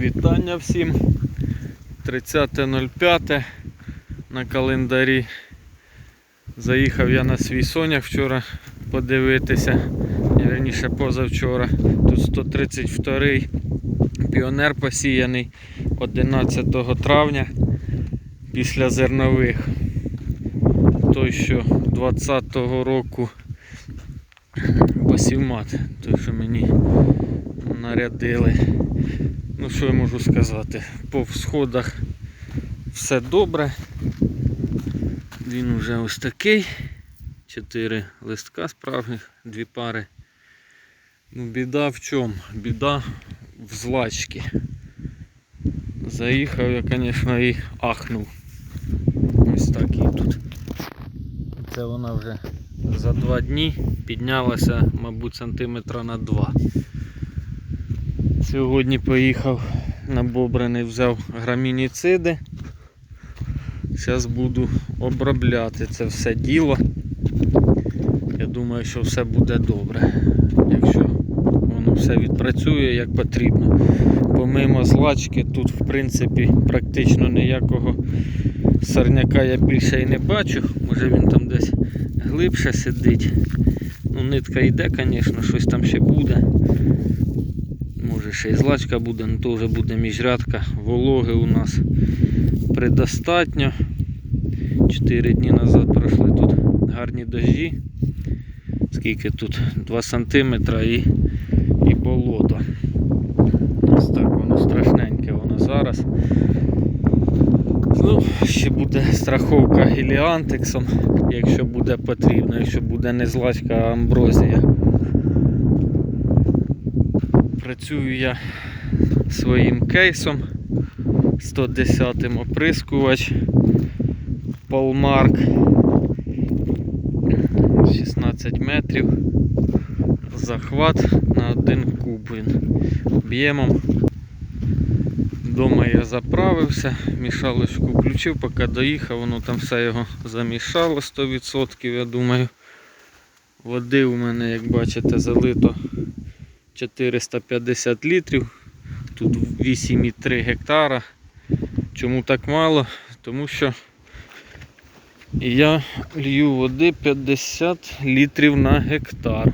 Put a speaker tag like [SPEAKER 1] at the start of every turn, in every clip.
[SPEAKER 1] Вітання всім. 30.05 на календарі. Заїхав я на свій соняк вчора подивитися. Вірніше позавчора. Тут 132 піонер посіяний 11 травня після зернових. Той, що 20-го року посівмат, той, що мені нарядили. Ну що я можу сказати? По всходах все добре. Він уже ось такий. Чотири листка справжніх, дві пари. Ну, біда в чому? Біда в злачці. Заїхав я, звісно, і ахнув. Ось так і тут. Це вона вже за два дні піднялася, мабуть, сантиметра на два. Сьогодні поїхав на Бобрини, взяв грамініциди. Зараз буду обробляти це все діло. Я думаю, що все буде добре, якщо воно все відпрацює як потрібно. Помимо злачки, тут в принципі практично ніякого сорняка я більше і не бачу. Може він там десь глибше сидить. Ну, нитка йде, звісно, щось там ще буде. Може ще й злачка буде, але то вже буде міжрядка. Вологи у нас предостатньо. 4 дні назад пройшли тут гарні дощі. Скільки тут? 2 см і, і болото. Ось так воно страшненьке воно зараз. Ну, ще буде страховка гіліантексом, якщо буде потрібно, якщо буде не злачка, а амброзія. Працюю я своїм кейсом. 110 м оприскувач. Полмарк. 16 метрів. Захват на один куб. Об'ємом. Дома я заправився, мішалочку включив, поки доїхав, воно там все його замішало 100%, я думаю. Води у мене, як бачите, залито 450 літрів. Тут 8,3 гектара. Чому так мало? Тому що я лью води 50 літрів на гектар.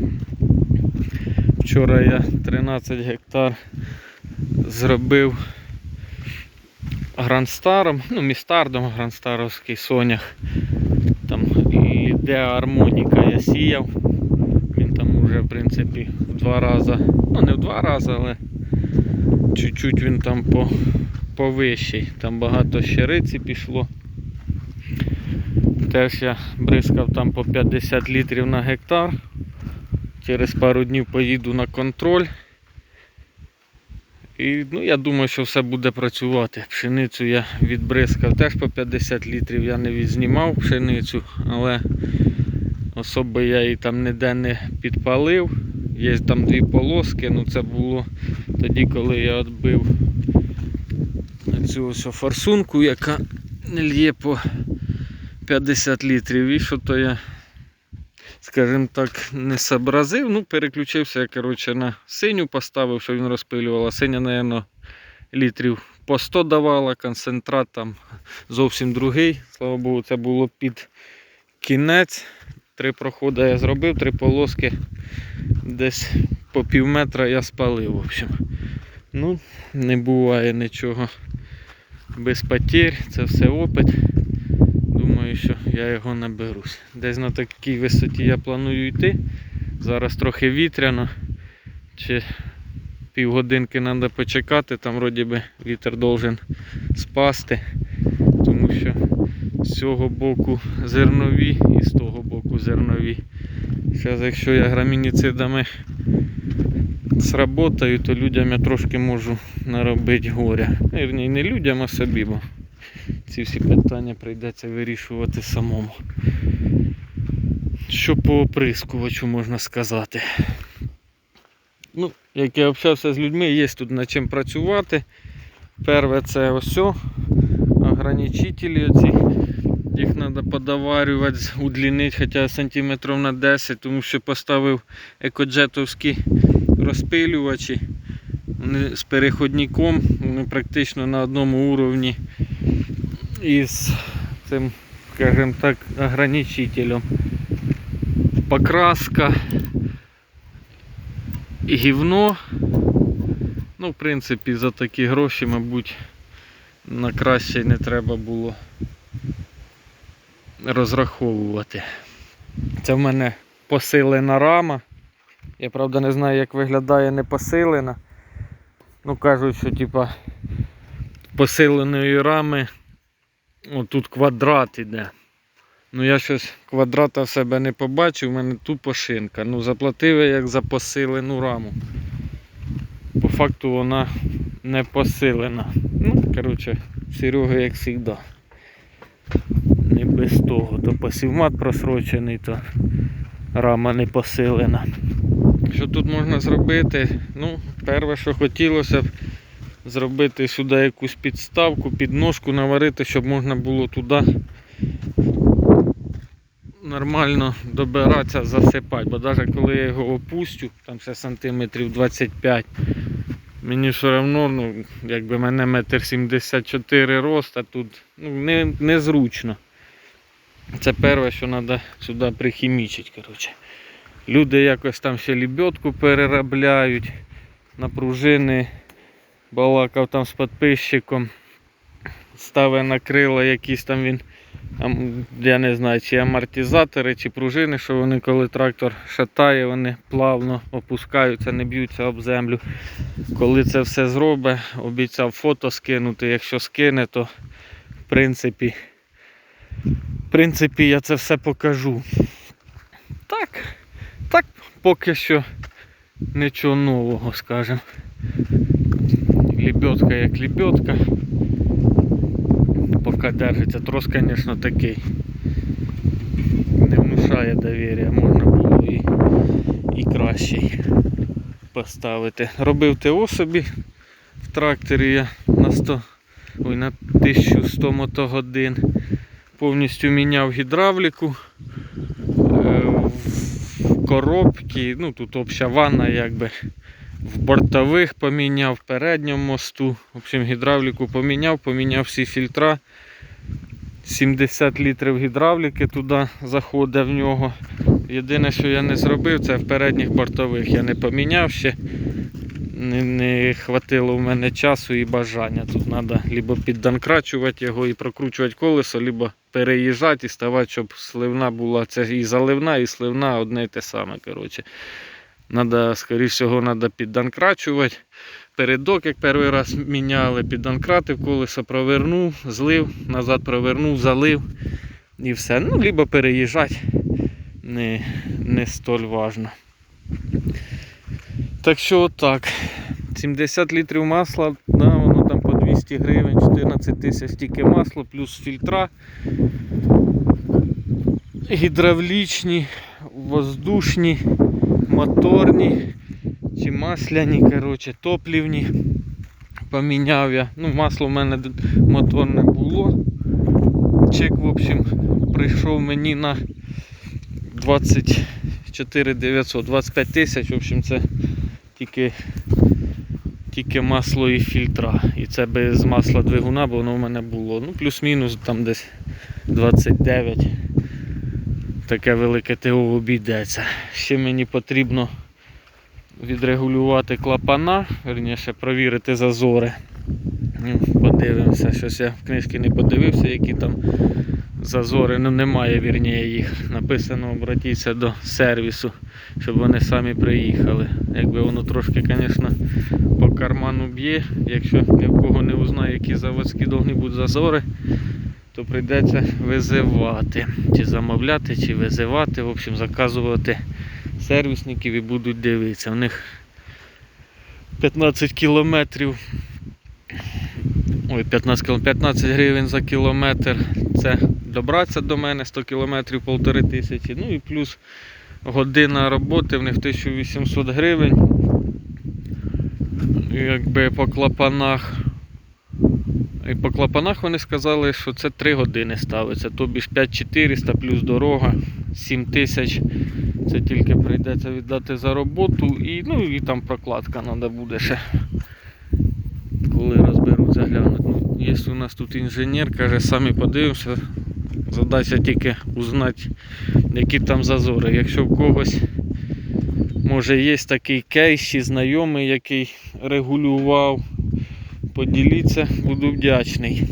[SPEAKER 1] Вчора я 13 гектар зробив грандстаром, ну містардом грандстаровський сонях. Там Лідеа Армоніка я сіяв. Уже в принципі в два рази, ну не в два рази, але чуть-чуть він там по, повищий. Там багато щириці пішло. Теж я бризкав там по 50 літрів на гектар. Через пару днів поїду на контроль. І ну, я думаю, що все буде працювати. Пшеницю я відбризкав теж по 50 літрів, я не відзнімав пшеницю, але особо я її там ніде не підпалив. Є там дві полоски, ну це було тоді, коли я відбив цю ось форсунку, яка лє по 50 літрів. І що то я, скажімо так, не сообразив. Ну, переключився я коротше, на синю поставив, що він розпилював. А синя, мабуть, літрів по 100 давала, концентрат там зовсім другий. Слава Богу, це було під кінець. Три проходи я зробив, три полоски. Десь по пів метра я спалив. В общем. Ну, не буває нічого без потерь, це все опит. Думаю, що я його наберусь. Десь на такій висоті я планую йти. Зараз трохи вітряно. Чи півгодинки треба почекати, там вроді би вітер должен спасти. Тому що з цього боку зернові боку зернові. Зараз якщо я грамініцидами сработаю, то людям я трошки можу наробити горя. Вірні, не людям, а собі, бо ці всі питання прийдеться вирішувати самому. Що по оприскувачу можна сказати? Ну, як я общався з людьми, є тут над чим працювати. Перше це ось ограничителі оці. Їх треба подоварювати, удлінити хоча сантиметрів на 10, тому що поставив екоджетовські розпилювачі. Вони з переходником, вони практично на одному уровні із цим, скажімо так, ограничителем. Покраска, гівно. Ну, в принципі, за такі гроші, мабуть, на краще не треба було розраховувати. Це в мене посилена рама. Я правда не знаю, як виглядає не посилена. Ну кажуть, що типа посиленої рами отут квадрат іде. Ну я щось квадрата в себе не побачив, у мене тупо шинка. Ну заплатив я як за посилену раму. По факту вона не посилена. Ну, коротше, Серега як завжди. Не без того. То посівмат просрочений, то рама не посилена. Що тут можна зробити? Ну, перше, що хотілося б зробити сюди якусь підставку, підножку наварити, щоб можна було туди нормально добиратися, засипати. Бо навіть коли я його опустю, там ще сантиметрів 25, мені все одно, ну, якби мене метр 74 рост, а тут ну, не, незручно. Це перше, що треба сюди прихімічити. Коротше. Люди якось там ще лебедку переробляють на пружини. Балакав там з підписчиком. Ставить на крила якісь там він, я не знаю, чи амортизатори, чи пружини, що вони коли трактор шатає, вони плавно опускаються, не б'ються об землю. Коли це все зробить, обіцяв фото скинути. Якщо скине, то в принципі, в принципі я це все покажу. Так. Так, поки що нічого нового, скажем. Лебедка як лебедка. Поки держиться. Трос, звісно, такий. Не внушає довір'я, можна було і, і кращий поставити. Робив ТО собі в тракторі я на 100, ой, на 1100 мотогодин. Повністю міняв гідравліку. Е, в коробки, ну тут обща ванна якби в бортових поміняв, в передньому мосту. В общем, гідравліку поміняв, поміняв всі фільтра. 70 літрів гідравліки туди заходить в нього. Єдине, що я не зробив, це в передніх бортових. Я не поміняв ще. Не, не хватило в мене часу і бажання. Тут треба либо підданкрачувати його і прокручувати колесо, либо переїжджати і ставати, щоб сливна була. Це і заливна, і сливна одне й те саме. Коротше. Надо, скоріше треба підданкрачувати. Передок, як перший раз міняли, підданкратив, колесо провернув, злив, назад провернув, залив і все. Ну, либо переїжджати не, не столь важно. Так що отак. 70 літрів масла, да, воно там по 200 гривень, 14 тисяч тільки масло, плюс фільтра. Гідравлічні, воздушні, моторні чи масляні, коротше, топлівні. Поміняв я. Ну, масло в мене моторне було. Чек, в общем, прийшов мені на 24 900, 25 тисяч, в общем, це тільки, тільки масло і фільтра. І це без масла двигуна, бо воно в мене було. Ну, плюс-мінус там десь 29. Таке велике ТО обійдеться. Ще мені потрібно відрегулювати клапана, верніше провірити зазори. Подивимося, щось я в книжці не подивився, які там зазори. Ну немає вірніше їх. Написано обратіться до сервісу, щоб вони самі приїхали. Якби воно трошки, звісно, по карману б'є, якщо ні в кого не узнає, які заводські повинні бути зазори, то прийдеться визивати. Чи замовляти, чи визивати, в общем, заказувати сервісників і будуть дивитися. У них 15 кілометрів. Ой, 15, 15 гривень за кілометр. Це добратися до мене 100 кілометрів полтори тисячі. Ну і плюс година роботи в них 1800 гривень. І Якби по клапанах. І по клапанах вони сказали, що це 3 години ставиться. Тобі ж 5400 плюс дорога, 7000. Це тільки прийдеться віддати за роботу і, ну, і там прокладка треба буде ще. коли розберуться глянуть. Ну, є у нас тут інженер, каже, самі подивимося. Задача тільки узнати, які там зазори. Якщо в когось може є такий кейс чи знайомий, який регулював, поділіться, буду вдячний.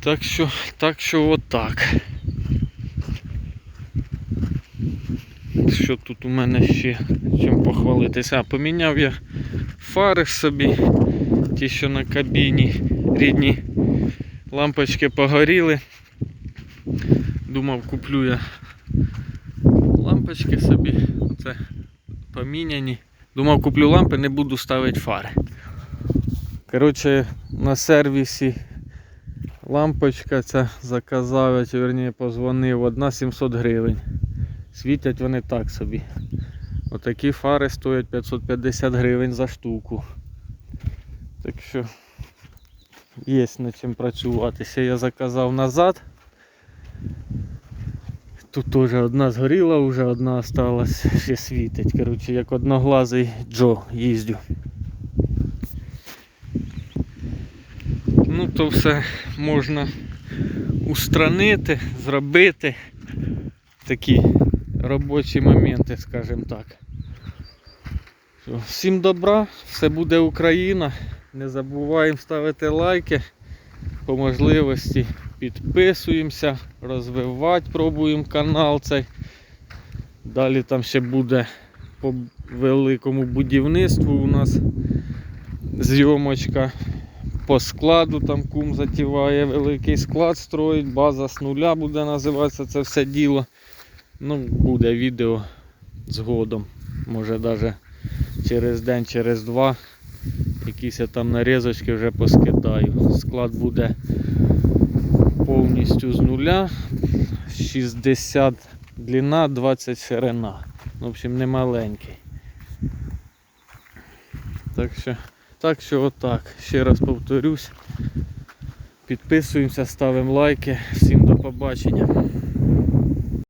[SPEAKER 1] Так що, так що отак. Що тут у мене ще чим похвалитися? А, поміняв я фари собі, ті, що на кабіні, рідні лампочки погоріли. Думав, куплю я лампочки собі, оце поміняні. Думав, куплю лампи, не буду ставити фари. Коротше, на сервісі лампочка ця заказав, я, чи позвонив, одна 700 гривень. Світять вони так собі. Отакі фари стоять 550 гривень за штуку. Так що є над чим працювати. Ще я заказав назад. Тут теж одна згоріла, вже одна осталась, ще світить. Коротше, як одноглазий Джо їздю. Ну то все можна устранити, зробити такі робочі моменти, скажімо так. Всім добра, все буде Україна. Не забуваємо ставити лайки. По можливості підписуємося, розвивати, пробуємо канал цей. Далі там ще буде по великому будівництву у нас зйомочка по складу, там кум затіває великий склад строїть, база з нуля буде називатися це все діло. Ну, буде відео згодом. Може навіть через день, через два. Якісь я там нарізочки вже поскидаю. Склад буде повністю з нуля. 60 длина, 20 ширина. В общем, не маленький. Так що, так що отак. Ще раз повторюсь. Підписуємося, ставимо лайки. Всім до побачення.